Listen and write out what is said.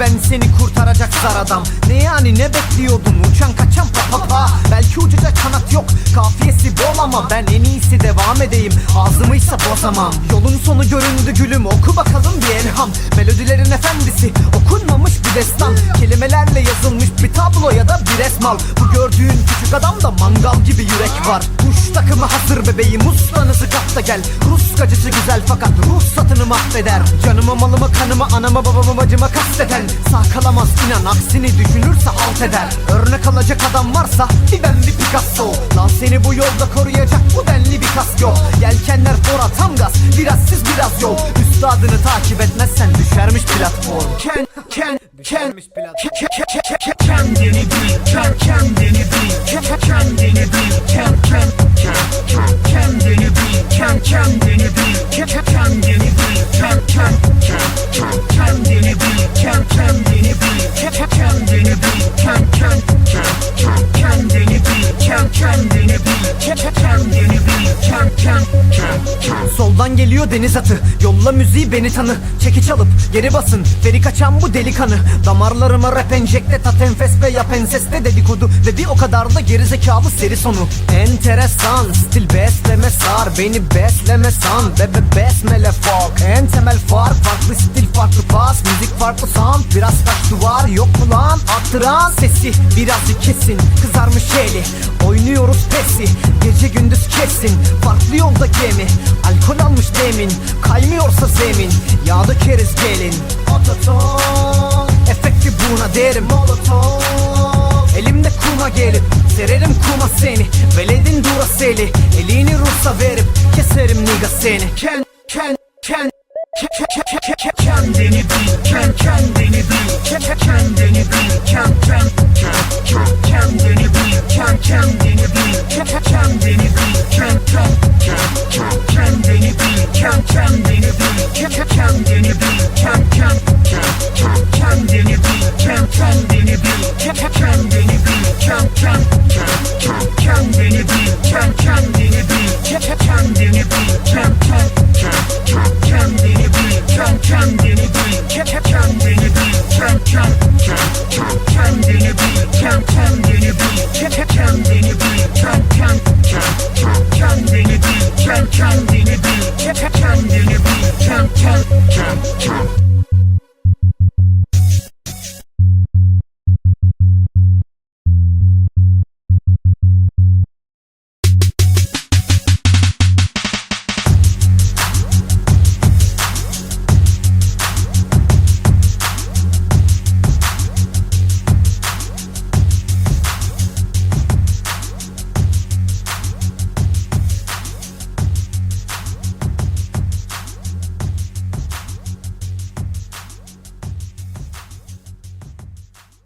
ben seni kurtaracak zar Ne yani ne bekliyordun? Uçan kaçan pa pa. Pa Belki uçacak kanat yok kafiyesi bol ama Ben en iyisi devam edeyim. Ağzımıysa bozamam. Yolun sonu göründü gülüm oku bakalım bir elham. Melodilerin efendisi okunmamış bir destan. Kelimelerle yazılmış bir tablo ya da bir resmal Bu gördüğün küçük adamda mangal gibi yürek var takımı hazır bebeğim ustanızı kap da gel Rus gacısı güzel fakat ruhsatını mahveder Canımı malımı kanımı anamı babamı bacıma kasteden Sağ kalamaz inan aksini düşünürse halt eder Örnek alacak adam varsa bir ben bir Picasso Lan seni bu yolda koruyacak bu denli bir kaskyo Yelkenler fora tam gaz biraz siz biraz yol Üstadını takip etmezsen düşermiş platform Ken ken ken ke- ke- ke- ke- ke- Kendini bil, kend, kendini bil, Ke- kendini bil, kend, kend, Soldan geliyor deniz atı. Yolla müziği beni tanı. Çekiç alıp geri basın. Veri kaçan bu delikanı. Damarlarıma rap enjekte Tat enfes ve yap enseste dedikodu. Ve bir o kadar da gerizekalı seri sonu. Enteresan Stil besleme sar. Beni besleme san. Bebe besmele fuck En temel fark Farklı stil farklı pas. Müzik farklı sound. Biraz taş duvar. Yok mu Attıran sesi Birazcık kesin Kızarmış eli Oynuyoruz pesi Gece gündüz kesin Farklı yolda gemi Alkol almış demin Kaymıyorsa zemin Yağ dökeriz gelin Ototon Efekti buna derim Molotov Elimde kuma gelip Sererim kuma seni Veledin duraseli Elini Rus'a verip Keserim niga seni Ken ken ken ke- ke- ke- ke- ke- Kendini bil,